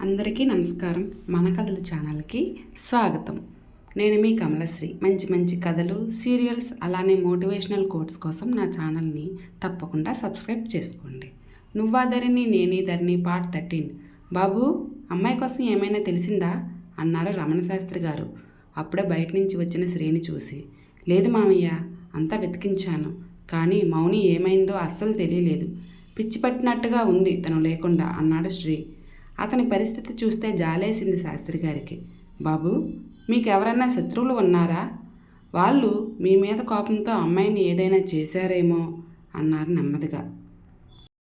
అందరికీ నమస్కారం. మన కథలు ఛానల్కి స్వాగతం. నేను మీ కమలశ్రీ. మంచి మంచి కథలు సీరియల్స్ అలానే మోటివేషనల్ కోట్స్ కోసం నా ఛానల్ని తప్పకుండా సబ్స్క్రైబ్ చేసుకోండి. నువ్వా ధరిని నేనీ ధరిని పార్ట్ థర్టీన్. బాబు అమ్మాయి కోసం ఏమైనా తెలిసిందా? అన్నారు రమణ శాస్త్రి గారు. అప్పుడే బయట నుంచి వచ్చిన శ్రీని చూసి లేదు మామయ్య అంతా వెతికించాను. కానీ మౌని ఏమైందో అస్సలు తెలియలేదు. పిచ్చి పట్టినట్టుగా ఉంది తను లేకుండా అన్నాడు శ్రీ. అతని పరిస్థితి చూస్తే జాలేసింది శాస్త్రి గారికి. బాబు మీకెవరన్నా శత్రువులు ఉన్నారా? వాళ్ళు మీ మీద కోపంతో అమ్మాయిని ఏదైనా చేశారేమో అన్నారు నెమ్మదిగా.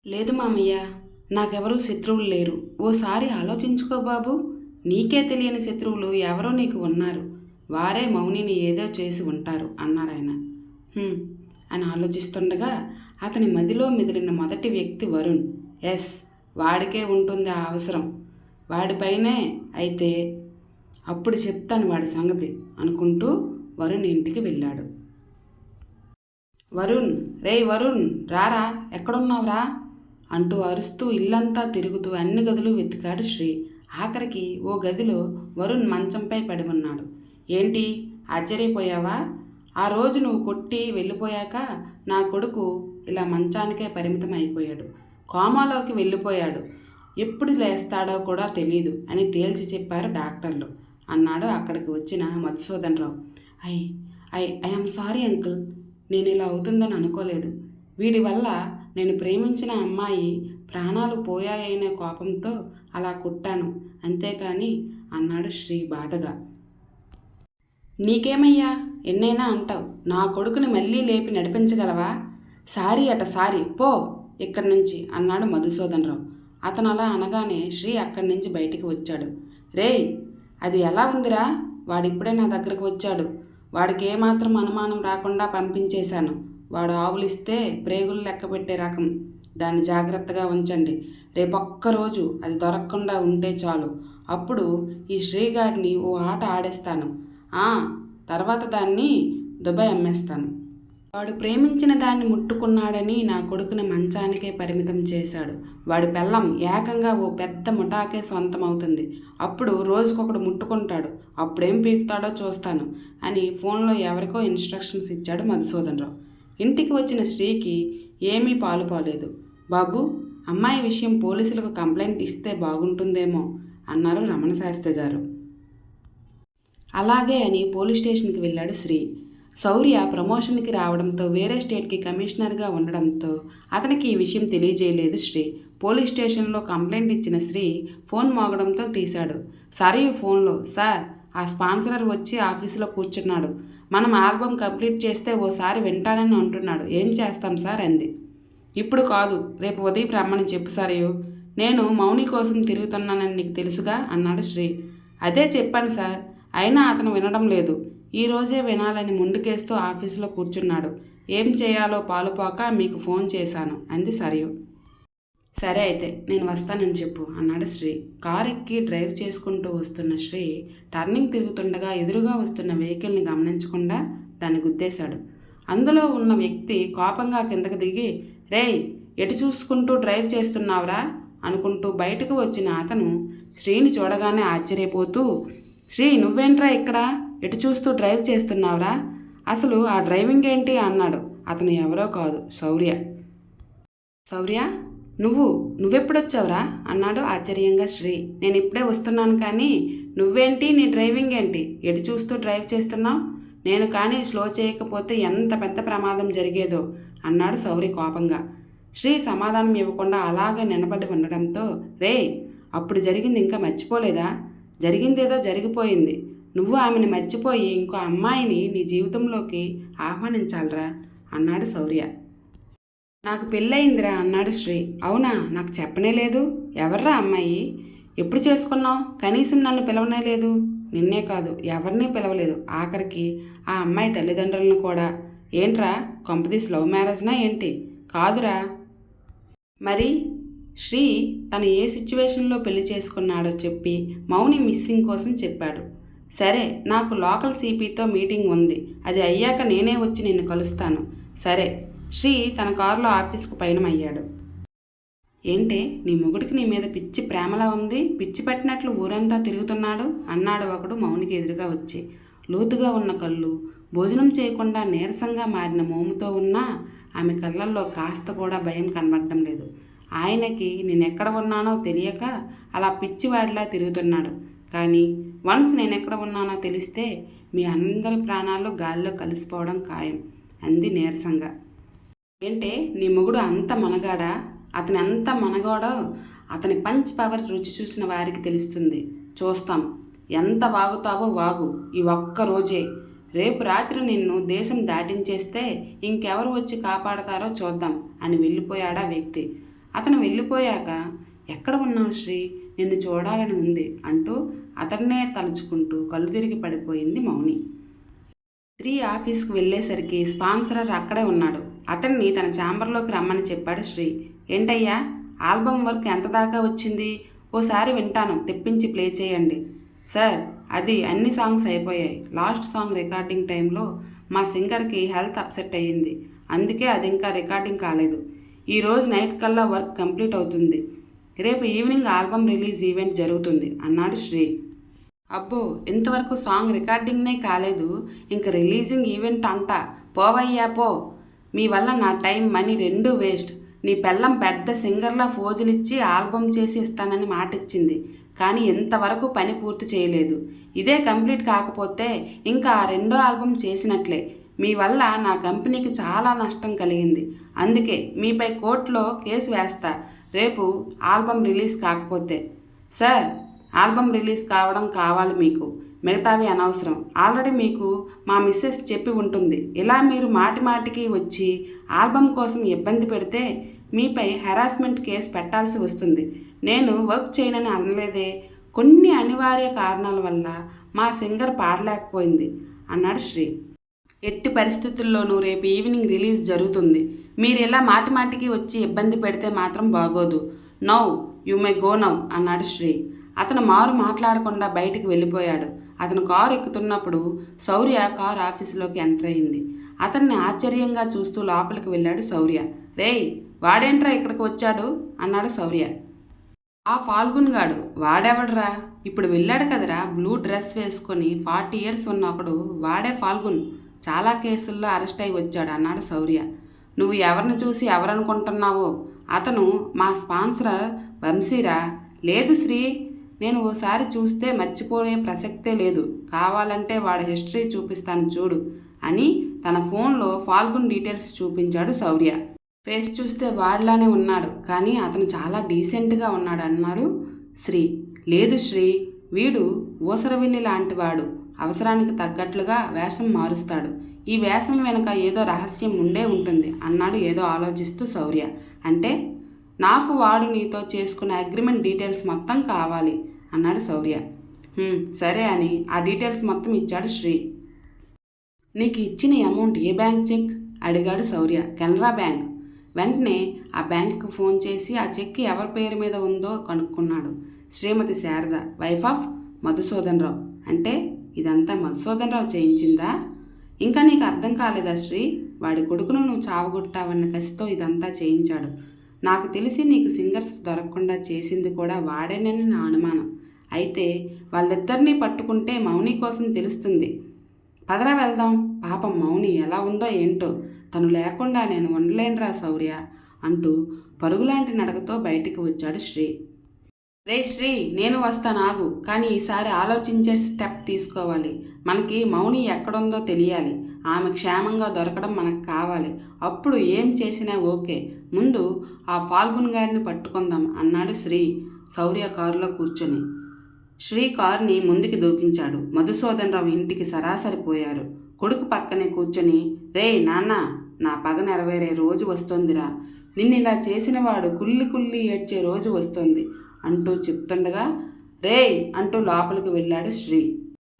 లేదు మామయ్య నాకెవరూ శత్రువులు లేరు. ఓసారి ఆలోచించుకో బాబు. నీకే తెలియని శత్రువులు ఎవరో నీకు ఉన్నారు. వారే మౌనిని ఏదో చేసి ఉంటారు అన్నారాయన అని ఆలోచిస్తుండగా అతని మదిలో మెదిలిన మొదటి వ్యక్తి వరుణ్. ఎస్ వాడికే ఉంటుంది ఆ అవసరం. వాడిపైనే అయితే అప్పుడు చెప్తాను వాడి సంగతి అనుకుంటూ వరుణ్ ఇంటికి వెళ్ళాడు. వరుణ్ రేయ్ వరుణ్ రారా ఎక్కడున్నావురా? అంటూ అరుస్తూ ఇల్లంతా తిరుగుతూ అన్ని గదులు వెతికాడు శ్రీ. ఆఖరికి ఓ గదిలో వరుణ్ మంచంపై పడి ఉన్నాడు. ఏంటి? ఆశ్చర్యపోయావా? ఆ రోజు నువ్వు కొట్టి వెళ్ళిపోయాక నా కొడుకు ఇలా మంచానికే పరిమితం అయిపోయాడు కోమాలోకి వెళ్ళిపోయాడు. ఎప్పుడు లేస్తాడో కూడా తెలియదు అని తేల్చి చెప్పారు డాక్టర్లు. అన్నాడు అక్కడికి వచ్చిన Madhusudan Rao I I I'm sorry uncle. నేను ఇలా అవుతుందని అనుకోలేదు. వీడి వల్ల నేను ప్రేమించిన అమ్మాయి ప్రాణాలు పోయాయనే కోపంతో అలా కుట్టాను. అంతేకాని అన్నాడు శ్రీ బాధగా. నీకేమయ్యా? ఎన్నైనా అంటావు. నా కొడుకుని మళ్ళీ లేపి నడిపించగలవా? సారీ అట సారీ. పో. ఇక్కడి నుంచి అన్నాడు మధుసూదన్ రావు అతను అలా అనగానే శ్రీ అక్కడి నుంచి బయటికి వచ్చాడు. రేయ్ అది ఎలా ఉందిరా? వాడిప్పుడే నా దగ్గరకు వచ్చాడు. వాడికి ఏమాత్రం అనుమానం రాకుండా పంపించేశాను. వాడు ఆవులిస్తే ప్రేగులు లెక్క పెట్టే రకం. దాన్ని జాగ్రత్తగా ఉంచండి. రేపొక్క రోజు అది దొరకకుండా ఉంటే చాలు. అప్పుడు ఈ శ్రీగాడిని ఓ ఆట ఆడేస్తాను. తర్వాత దాన్ని దుబాయ్ అమ్మేస్తాను. వాడు ప్రేమించిన దాన్ని ముట్టుకున్నాడని నా కొడుకుని మంచానికే పరిమితం చేశాడు. వాడి పెళ్ళం ఏకంగా ఓ పెద్ద ముఠాకే సొంతమవుతుంది. అప్పుడు రోజుకొకడు ముట్టుకుంటాడు. అప్పుడేం పీకుతాడో చూస్తాను అని ఫోన్లో ఎవరికో ఇన్స్ట్రక్షన్స్ ఇచ్చాడు మధుసూదన్ రావు ఇంటికి వచ్చిన స్త్రీకి ఏమీ పాలుపోలేదు బాబు అమ్మాయి విషయం పోలీసులకు కంప్లైంట్ ఇస్తే బాగుంటుందేమో అన్నారు రమణ శాస్త్రి గారు. అలాగే అని పోలీస్ స్టేషన్కి వెళ్ళాడు శ్రీ. శౌర్య ప్రమోషన్కి రావడంతో వేరే స్టేట్కి కమిషనర్గా ఉండడంతో అతనికి ఈ విషయం తెలియజేయలేదు శ్రీ. పోలీస్ స్టేషన్లో కంప్లైంట్ ఇచ్చిన శ్రీ ఫోన్ మోగడంతో తీశాడు. సరే ఫోన్లో సార్ ఆ స్పాన్సరర్ వచ్చి ఆఫీసులో కూర్చున్నాడు. మనం ఆల్బమ్ కంప్లీట్ చేస్తే ఓసారి వింటానని అంటున్నాడు. ఏం చేస్తాం సార్? అంది. ఇప్పుడు కాదు రేపు ఉదయం రమ్మని చెప్పు సారయ్యో. నేను మౌని కోసం తిరుగుతున్నానని నీకు తెలుసుగా? అన్నాడు శ్రీ. అదే చెప్పాను సార్. అయినా అతను వినడం లేదు. ఈ రోజే వినాలని ముందుకేస్తూ ఆఫీసులో కూర్చున్నాడు. ఏం చేయాలో పాలుపోక మీకు ఫోన్ చేశాను అంది సరియు. సరే అయితే నేను వస్తానని చెప్పు అన్నాడు శ్రీ. కారు ఎక్కి డ్రైవ్ చేసుకుంటూ వస్తున్న శ్రీ టర్నింగ్ తిరుగుతుండగా ఎదురుగా వస్తున్న వెహికల్ని గమనించకుండా దాన్ని గుద్దేశాడు. అందులో ఉన్న వ్యక్తి కోపంగా కిందకు దిగి రేయ్ ఎటు చూసుకుంటూ డ్రైవ్ చేస్తున్నావురా? అనుకుంటూ బయటకు వచ్చిన అతను శ్రీని చూడగానే ఆశ్చర్యపోతూ శ్రీ నువ్వేంట్రా ఇక్కడ? ఎటు చూస్తూ డ్రైవ్ చేస్తున్నావురా? అసలు ఆ డ్రైవింగ్ ఏంటి అన్నాడు. అతను ఎవరో కాదు శౌర్య. శౌర్య నువ్వు నువ్వెప్పుడొచ్చావురా? అన్నాడు ఆశ్చర్యంగా శ్రీ. నేను ఇప్పుడే వస్తున్నాను కానీ నువ్వేంటి నీ డ్రైవింగ్ ఏంటి? ఎటు చూస్తూ డ్రైవ్ చేస్తున్నావు? నేను కానీ స్లో చేయకపోతే ఎంత పెద్ద ప్రమాదం జరిగేదో అన్నాడు శౌర్య కోపంగా. శ్రీ సమాధానం ఇవ్వకుండా అలాగే నిలబడి ఉండడంతో రే అప్పుడు జరిగింది ఇంకా మర్చిపోలేదా? జరిగిందేదో జరిగిపోయింది. నువ్వు ఆమెను మర్చిపోయి ఇంకో అమ్మాయిని నీ జీవితంలోకి ఆహ్వానించాలరా అన్నాడు శౌర్య. నాకు పెళ్ళయిందిరా అన్నాడు శ్రీ. అవునా? నాకు చెప్పనే లేదు. ఎవర్రా అమ్మాయి? ఎప్పుడు చేసుకున్నావు? కనీసం నన్ను పిలవనే లేదు. నిన్నే కాదు ఎవరినీ పిలవలేదు. ఆఖరికి ఆ అమ్మాయి తల్లిదండ్రులను కూడా. ఏంట్రా? కొంపదీస్ లవ్ మ్యారేజ్నా ఏంటి? కాదురా. మరి? శ్రీ తను ఏ సిచ్యువేషన్లో పెళ్ళి చేసుకున్నాడో చెప్పి మౌని మిస్సింగ్ కోసం చెప్పాడు. సరే నాకు లోకల్ సిపితో మీటింగ్ ఉంది. అది అయ్యాక నేనే వచ్చి నిన్ను కలుస్తాను. సరే. శ్రీ తన కారులో ఆఫీస్కు పయనమయ్యాడు. ఏంటే? నీ మొగుడికి నీ మీద పిచ్చి ప్రేమలా ఉంది? పిచ్చి పట్టినట్లు ఊరంతా తిరుగుతున్నాడు? అన్నాడు ఒకడు మౌనికి ఎదురుగా వచ్చి. లోతుగా ఉన్న కళ్ళు భోజనం చేయకుండా నీరసంగా మారిన మోముతో ఉన్నా ఆమె కళ్ళల్లో కాస్త కూడా భయం కనబడడం లేదు. ఆయనకి నేనెక్కడ ఉన్నానో తెలియక అలా పిచ్చివాడిలా తిరుగుతున్నాడు. కానీ వన్స్ నేను ఎక్కడ ఉన్నానో తెలిస్తే మీ అందరి ప్రాణాలు గాల్లో కలిసిపోవడం ఖాయం. అంది నీరసంగా. ఏంటే నీ మొగుడు అంత మనగాడా? అతని అంత మనగాడో అతని పంచ్ పవర్ రుచి చూసిన వారికి తెలుస్తుంది. చూస్తాం. ఎంత వాగుతావో వాగు. ఈ ఒక్క రోజే. రేపు రాత్రి నిన్ను దేశం దాటించేస్తే ఇంకెవరు వచ్చి కాపాడతారో చూద్దాం అని వెళ్ళిపోయాడా వ్యక్తి. అతను వెళ్ళిపోయాక ఎక్కడ ఉన్నావు శ్రీ? నిన్ను చూడాలని ఉంది అంటూ అతన్నే తలుచుకుంటూ కళ్ళు తిరిగి పడిపోయింది మౌని. స్త్రీ ఆఫీస్కి వెళ్ళేసరికి స్పాన్సరర్ అక్కడే ఉన్నాడు. అతన్ని తన ఛాంబర్లోకి రమ్మని చెప్పాడు శ్రీ. ఏంటయ్యా ఆల్బమ్ వర్క్ ఎంత దాకా వచ్చింది? ఓసారి వింటాను తెప్పించి ప్లే చేయండి. సార్ అది అన్ని సాంగ్స్ అయిపోయాయి. లాస్ట్ సాంగ్ రికార్డింగ్ టైంలో మా సింగర్కి హెల్త్ అప్సెట్ అయ్యింది. అందుకే అది ఇంకా రికార్డింగ్ కాలేదు. ఈ రోజు నైట్ కల్లా వర్క్ కంప్లీట్ అవుతుంది. రేపు ఈవినింగ్ ఆల్బమ్ రిలీజ్ ఈవెంట్ జరుగుతుంది అన్నాడు శ్రీ. అబ్బో ఇంతవరకు సాంగ్ రికార్డింగ్నే కాలేదు. ఇంక రిలీజింగ్ ఈవెంట్ అంట పోవయ్యా పో. మీ వల్ల నా టైం మనీ రెండూ వేస్ట్. నీ పెళ్ళం పెద్ద సింగర్లా ఫోజులిచ్చి ఆల్బమ్ చేసి ఇస్తానని మాట ఇచ్చింది కానీ ఇంతవరకు పని పూర్తి చేయలేదు. ఇదే కంప్లీట్ కాకపోతే ఇంకా ఆ రెండో ఆల్బమ్ చేసినట్లే. మీ వల్ల నా కంపెనీకి చాలా నష్టం కలిగింది. అందుకే మీపై కోర్టులో కేసు వేస్తా. రేపు ఆల్బమ్ రిలీజ్ కాకపోతే. సార్ ఆల్బమ్ రిలీజ్ కావడం కావాలి మీకు. మిగతావి అనవసరం. ఆల్రెడీ మీకు మా మిస్సెస్ చెప్పి ఉంటుంది. ఇలా మీరు మాటి మాటికి వచ్చి ఆల్బమ్ కోసం ఇబ్బంది పెడితే మీపై హెరాస్మెంట్ కేసు పెట్టాల్సి వస్తుంది. నేను వర్క్ చేయనని అనలేదే. కొన్ని అనివార్య కారణాల వల్ల మా సింగర్ పాడలేకపోయింది అన్నాడు శ్రీ. ఎట్టి పరిస్థితుల్లోనూ రేపు ఈవినింగ్ రిలీజ్ జరుగుతుంది. మీరు ఇలా మాటి మాటికి వచ్చి ఇబ్బంది పెడితే మాత్రం బాగోదు. Now you may go now అన్నాడు శ్రీ. అతను మారు మాట్లాడకుండా బయటికి వెళ్ళిపోయాడు. అతను కారు ఎక్కుతున్నప్పుడు శౌర్య కారు ఆఫీసులోకి ఎంటర్ అయింది. అతన్ని ఆశ్చర్యంగా చూస్తూ లోపలికి వెళ్ళాడు శౌర్య. రేయ్ వాడేంట్రా ఇక్కడికి వచ్చాడు? అన్నాడు శౌర్య. ఆ ఫాల్గున్ గాడు వాడెవడరా? ఇప్పుడు వెళ్ళాడు కదరా బ్లూ డ్రెస్ వేసుకొని ఫార్టీ ఇయర్స్ ఉన్న ఒకడు వాడే ఫాల్గున్. చాలా కేసుల్లో అరెస్ట్ అయి వచ్చాడు అన్నాడు శౌర్య. నువ్వు ఎవరిని చూసి ఎవరనుకుంటున్నావో? అతను మా స్పాన్సర్ వంశీరా. లేదు శ్రీ నేను ఓసారి చూస్తే మర్చిపోయే ప్రసక్తే లేదు. కావాలంటే వాడి హిస్టరీ చూపిస్తాను చూడు అని తన ఫోన్లో ఫాల్గున్ డీటెయిల్స్ చూపించాడు శౌర్య. ఫేస్ చూస్తే వాడిలానే ఉన్నాడు. కానీ అతను చాలా డీసెంట్గా ఉన్నాడు అన్నాడు శ్రీ. లేదు శ్రీ వీడు ఊసరవిల్లి లాంటివాడు. అవసరానికి తగ్గట్లుగా వేషం మారుస్తాడు. ఈ వేషం వెనుక ఏదో రహస్యం ఉండే ఉంటుంది అన్నాడు ఏదో ఆలోచిస్తూ శౌర్య. అంటే నాకు వాడు నీతో చేసుకున్న అగ్రిమెంట్ డీటెయిల్స్ మొత్తం కావాలి అన్నాడు శౌర్య. సరే అని ఆ డీటెయిల్స్ మొత్తం ఇచ్చాడు శ్రీ. నీకు ఇచ్చిన అమౌంట్ ఏ బ్యాంక్ చెక్ అడిగాడు శౌర్య. కెనరా బ్యాంక్. వెంటనే ఆ బ్యాంకుకు ఫోన్ చేసి ఆ చెక్ ఎవరి పేరు మీద ఉందో కనుక్కున్నాడు Shrimati Sharada. Wife of Madhusudan Rao. అంటే ఇదంతా మధుసూదన్ రావు చేయించిందా? ఇంకా నీకు అర్థం కాలేదా శ్రీ? వాడి కొడుకును నువ్వు చావగొట్టావన్న కసితో ఇదంతా చేయించాడు. నాకు తెలిసి నీకు సింగర్స్ దొరకకుండా చేసింది కూడా వాడేనని నా అనుమానం. అయితే వాళ్ళిద్దరినీ పట్టుకుంటే మౌని కోసం తెలుస్తుంది. పదరా వెళ్దాం. పాపం మౌని ఎలా ఉందో ఏంటో తను లేకుండా నేను ఉండలేనురా శౌర్య అంటూ పరుగులాంటి నడకతో బయటికి వచ్చాడు శ్రీ. రే శ్రీ నేను వస్తాను ఆగు. కానీ ఈసారి ఆలోచించే స్టెప్ తీసుకోవాలి. మనకి మౌని ఎక్కడుందో తెలియాలి. ఆమె క్షేమంగా దొరకడం మనకు కావాలి. అప్పుడు ఏం చేసినా ఓకే. ముందు ఆ ఫాల్గున్ గారిని పట్టుకుందాం అన్నాడు శ్రీ శౌర్య కారులో కూర్చొని. శ్రీ కారుని ముందుకి దూకించాడు. మధుసూదన్ రావు ఇంటికి సరాసరి పోయారు. కొడుకు పక్కనే కూర్చొని రే నాన్న నా పగ నెరవేరే రోజు వస్తోందిరా. నిన్ను ఇలా చేసినవాడు కుల్లి కుల్లి ఏడ్చే రోజు వస్తోంది అంటూ చెప్తుండగా రేయ్ అంటూ లోపలికి వెళ్ళాడు శ్రీ.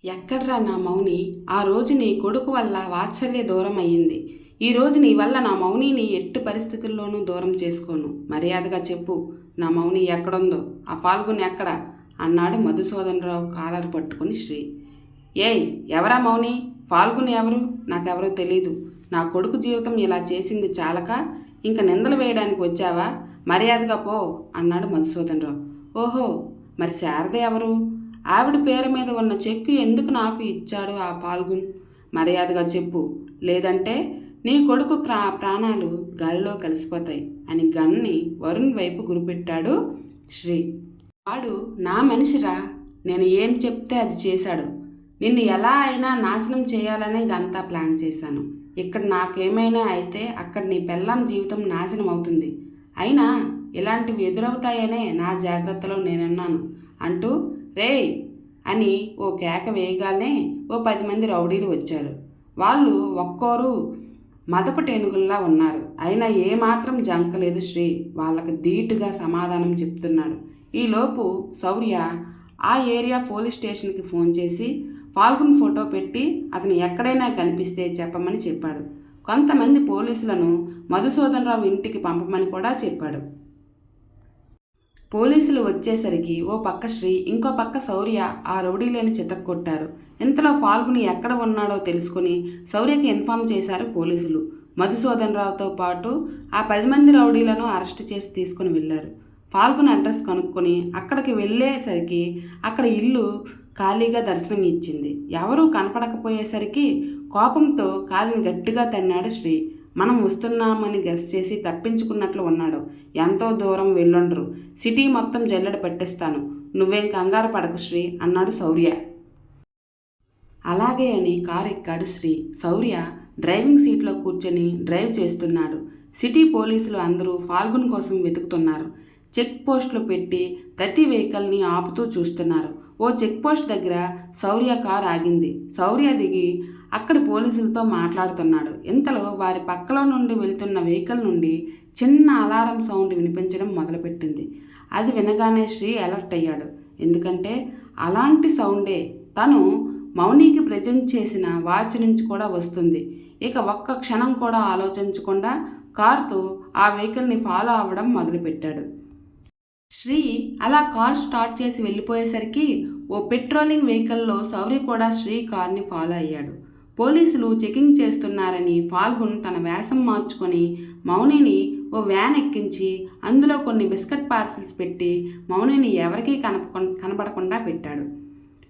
ఎక్కడ్రా నా మౌని? ఆ రోజు నీ కొడుకు వల్ల వాత్సల్య దూరం అయ్యింది ఈ రోజు నీ వల్ల నా మౌనిని ఎట్టి పరిస్థితుల్లోనూ దూరం చేసుకోను. మర్యాదగా చెప్పు. నా మౌని ఎక్కడుందో? ఆ ఫాల్గున్ ఎక్కడ? అన్నాడు మధుసూదనరావు కాలర్ పట్టుకుని శ్రీ. ఏయ్ ఎవరా మౌని? ఫాల్గున్ ఎవరు? నాకెవరో తెలీదు. నా కొడుకు జీవితం ఇలా చేసింది చాలక? ఇంక నిందలు వేయడానికి వచ్చావా? మర్యాదగా పో అన్నాడు మధుసూదనరావు. ఓహో మరి శారద ఎవరు? ఆవిడ పేరు మీద ఉన్న చెక్కు ఎందుకు నాకు ఇచ్చాడు ఆ పాల్గున్? మర్యాదగా చెప్పు. లేదంటే నీ కొడుకు ప్రా ప్రాణాలు గాలిలో కలిసిపోతాయి అని గన్ని వరుణ్ వైపు గురిపెట్టాడు శ్రీ. వాడు నా మనిషిరా నేను ఏం చెప్తే అది చేశాడు. నిన్ను ఎలా అయినా నాశనం చేయాలని ఇదంతా ప్లాన్ చేశాను. ఇక్కడ నాకేమైనా అయితే అక్కడ నీ పెళ్ళాం జీవితం నాశనం అవుతుంది. అయినా ఇలాంటివి ఎదురవుతాయనే నా జాగ్రత్తలో నేనున్నాను అంటూ రేయ్! అని ఓ కేక వేయగానే ఓ పది మంది రౌడీలు వచ్చారు. వాళ్ళు ఒక్కోరు మదపు టేనుగుల్లా ఉన్నారు. అయినా ఏమాత్రం జంకలేదు శ్రీ. వాళ్ళకి ధీటుగా సమాధానం చెప్తున్నాడు. ఈలోపు శౌర్య ఆ ఏరియా పోలీస్ స్టేషన్కి ఫోన్ చేసి ఫాల్గున్ ఫోటో పెట్టి అతను ఎక్కడైనా కనిపిస్తే చెప్పమని చెప్పాడు. కొంతమంది పోలీసులను మధుసూదనరావు ఇంటికి పంపమని కూడా చెప్పాడు. పోలీసులు వచ్చేసరికి ఓ పక్క శ్రీ ఇంకో పక్క శౌర్య ఆ రౌడీలను చితక్కొట్టారు. ఇంతలో ఫాల్గుని ఎక్కడ ఉన్నాడో తెలుసుకుని శౌర్యకి ఇన్ఫామ్ చేశారు పోలీసులు. మధుసూదన్ రావుతో పాటు ఆ పది మంది రౌడీలను అరెస్ట్ చేసి తీసుకుని వెళ్ళారు. ఫాల్గుని అడ్రస్ కనుక్కొని అక్కడికి వెళ్ళేసరికి అక్కడ ఇల్లు ఖాళీగా దర్శనం ఇచ్చింది ఎవరూ కనపడకపోయేసరికి కోపంతో కాలిని గట్టిగా తన్నాడు శ్రీ. మనం వస్తున్నామని గెస్ చేసి తప్పించుకున్నట్లు ఉన్నాడు. ఎంతో దూరం వెళ్ళుండ్రు. సిటీ మొత్తం జల్లెడ పట్టిస్తాను. నువ్వేం కంగారు పడకు శ్రీ అన్నాడు శౌర్య. అలాగే అని కారు ఎక్కాడు శ్రీ. శౌర్య డ్రైవింగ్ సీట్లో కూర్చొని డ్రైవ్ చేస్తున్నాడు. సిటీ పోలీసులు అందరూ ఫాల్గున్ కోసం వెతుకుతున్నారు. చెక్ పోస్టులు పెట్టి ప్రతి వెహికల్ని ఆపుతూ చూస్తున్నారు. ఓ చెక్ పోస్ట్ దగ్గర శౌర్య కార్ ఆగింది. శౌర్య దిగి అక్కడి పోలీసులతో మాట్లాడుతున్నాడు. ఇంతలో వారి పక్కలో నుండి వెళ్తున్న వెహికల్ నుండి చిన్న అలారం సౌండ్ వినిపించడం మొదలుపెట్టింది. అది వినగానే శ్రీ అలర్ట్ అయ్యాడు. ఎందుకంటే అలాంటి సౌండే. తను మౌనికి ప్రజెంట్ చేసిన వాచ్ నుంచి కూడా వస్తుంది. ఇక ఒక్క క్షణం కూడా ఆలోచించకుండా కార్తో ఆ వెహికల్ని ఫాలో అవ్వడం మొదలుపెట్టాడు. శ్రీ అలా కార్ స్టార్ట్ చేసి వెళ్ళిపోయేసరికి ఓ పెట్రోలింగ్ వెహికల్లో సౌరి కూడా శ్రీ కార్ని ఫాలో అయ్యాడు. పోలీసులు చెకింగ్ చేస్తున్నారని ఫాల్గున్ తన వేషం మార్చుకొని మౌనిని ఓ వ్యాన్ ఎక్కించి అందులో కొన్ని బిస్కెట్ పార్సిల్స్ పెట్టి మౌనిని ఎవరికీ కనప కనపడకుండా పెట్టాడు.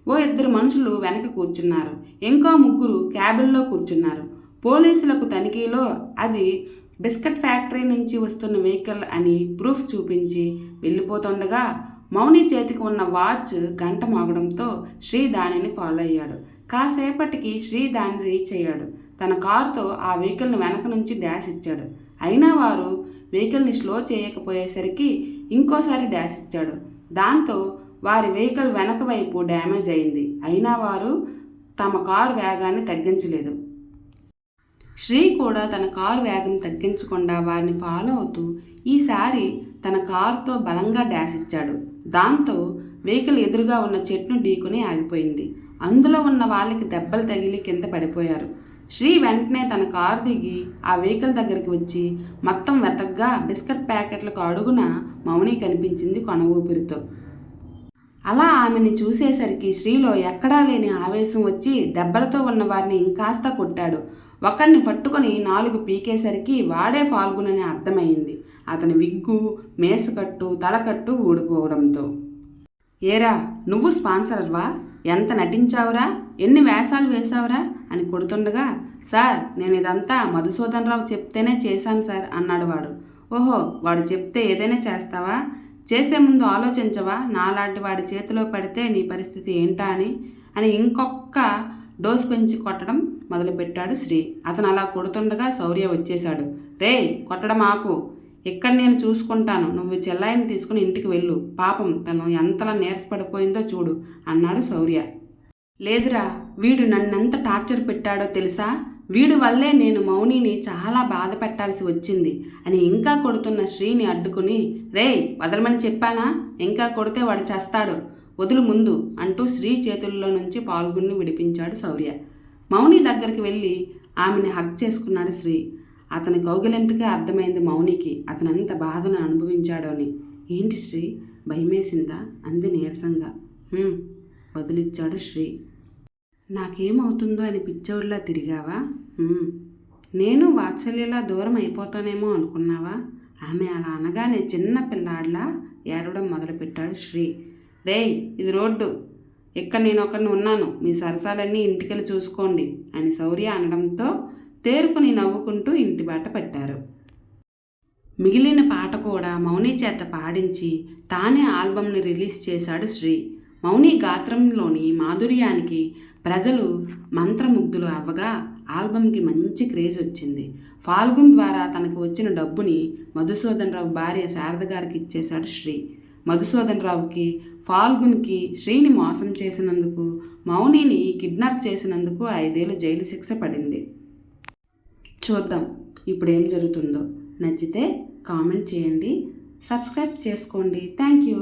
ఓ ఇద్దరు మనుషులు వెనక కూర్చున్నారు. ఇంకో ముగ్గురు క్యాబిన్లో కూర్చున్నారు. పోలీసులకు తనిఖీలో అది బిస్కెట్ ఫ్యాక్టరీ నుంచి వస్తున్న వెహికల్ అని ప్రూఫ్ చూపించి వెళ్ళిపోతుండగా మౌని చేతికి ఉన్న వాచ్ గంట మాగడంతో శ్రీ దానిని ఫాలో అయ్యాడు. కాసేపటికి శ్రీ దాన్ని రీచ్ అయ్యాడు. తన కారుతో ఆ వెహికల్ని వెనక నుంచి డాష్ ఇచ్చాడు. అయినా వారు వెహికల్ని స్లో చేయకపోయేసరికి ఇంకోసారి డ్యాష్ ఇచ్చాడు. దాంతో వారి వెహికల్ వెనక వైపు డ్యామేజ్ అయింది. అయినా వారు తమ కారు వేగాన్ని తగ్గించలేదు. శ్రీ కూడా తన కారు వేగం తగ్గించకుండా వారిని ఫాలో అవుతూ ఈసారి తన కారుతో బలంగా డాష్ ఇచ్చాడు. దాంతో వెహికల్ ఎదురుగా ఉన్న చెట్టును ఢీకొని ఆగిపోయింది. అందులో ఉన్న వాళ్ళకి దెబ్బలు తగిలి కింద పడిపోయారు. శ్రీ వెంటనే తన కారు దిగి ఆ వెహికల్ దగ్గరికి వచ్చి మొత్తం వెతగ్గా బిస్కెట్ ప్యాకెట్లకు అడుగున మౌని కనిపించింది కొన ఊపిరితో. అలా ఆమెని చూసేసరికి శ్రీలో ఎక్కడా లేని ఆవేశం వచ్చి దెబ్బలతో ఉన్న వారిని ఇంకాస్త కొట్టాడు. ఒకరిని పట్టుకొని నాలుగు పీకేసరికి వాడే ఫాల్గునని అర్థమైంది. అతని విగ్గు మేసుకట్టు తలకట్టు ఊడిపోవడంతో. ఏరా నువ్వు స్పాన్సర్వా ఎంత నటించావురా? ఎన్ని వేషాలు వేశావురా? అని కొడుతుండగా సార్ నేను ఇదంతా మధుసూదన్ రావు చెప్తేనే చేశాను సార్ అన్నాడు వాడు. ఓహో వాడు చెప్తే ఏదైనా చేస్తావా? చేసే ముందు ఆలోచించవా? నాలాంటి వాడి చేతిలో పడితే నీ పరిస్థితి ఏంటా అని? అని ఇంకొక డోస్ పెంచి కొట్టడం మొదలుపెట్టాడు శ్రీ. అతను అలా కొడుతుండగా శౌర్య వచ్చేశాడు. రే కొట్టడం ఆపు. ఇక్కడ నేను చూసుకుంటాను? నువ్వు చెల్లాయిని తీసుకుని ఇంటికి వెళ్ళు. పాపం తను ఎంతలా నీరసపడిపోయిందో చూడు అన్నాడు శౌర్య. లేదురా వీడు నన్నెంత టార్చర్ పెట్టాడో తెలుసా? వీడి వల్లే నేను మౌనిని చాలా బాధ పెట్టాల్సి వచ్చింది అని ఇంకా కొడుతున్న శ్రీని అడ్డుకుని రేయ్ వదలమని చెప్పానా? ఇంకా కొడితే వాడు చేస్తాడు. వదులు ముందు అంటూ శ్రీ చేతుల్లో నుంచి పాల్గొని విడిపించాడు శౌర్య. మౌని దగ్గరికి వెళ్ళి ఆమెని హక్ చేసుకున్నాడు శ్రీ అతని కౌగిలెంతకే అర్థమైంది మౌనికి? అతనంత బాధను అనుభవించాడో అని. ఏంటి శ్రీ భయమేసిందా? అంది నీరసంగా. వదిలిచ్చాడు శ్రీ నాకేమవుతుందో అని పిచ్చోడిలా తిరిగావా? నేను వాత్సల్యలా దూరం అయిపోతానేమో అనుకున్నావా? ఆమె అలా అనగానే చిన్న పిల్లాడిలా ఏడవడం మొదలుపెట్టాడు శ్రీ రేయ్ ఇది రోడ్డు. ఇక్కడ నేను ఒకరిని ఉన్నాను? మీ సరసాలన్నీ ఇంటికెళ్ళి చూసుకోండి అని శౌర్య అనడంతో తేరుకుని నవ్వుకుంటూ ఇంటి బాట పట్టారు. మిగిలిన పాట కూడా మౌని చేత పాడించి తానే ఆల్బమ్ని రిలీజ్ చేశాడు శ్రీ. మౌని గాత్రంలోని మాధుర్యానికి ప్రజలు మంత్రముగ్ధులు అవ్వగా ఆల్బమ్కి మంచి క్రేజ్ వచ్చింది. ఫాల్గున్ ద్వారా తనకు వచ్చిన డబ్బుని మధుసూదన్ రావు భార్య శారద గారికి ఇచ్చేశాడు శ్రీ. మధుసూదన్ రావుకి ఫాల్గున్కి శ్రీని మోసం చేసినందుకు మౌనిని కిడ్నాప్ చేసినందుకు ఐదేళ్ళు జైలు శిక్ష పడింది. చూద్దాం ఇప్పుడు ఏం జరుగుతుందో. నచ్చితే కామెంట్ చేయండి. సబ్స్క్రైబ్ చేసుకోండి. Thank you.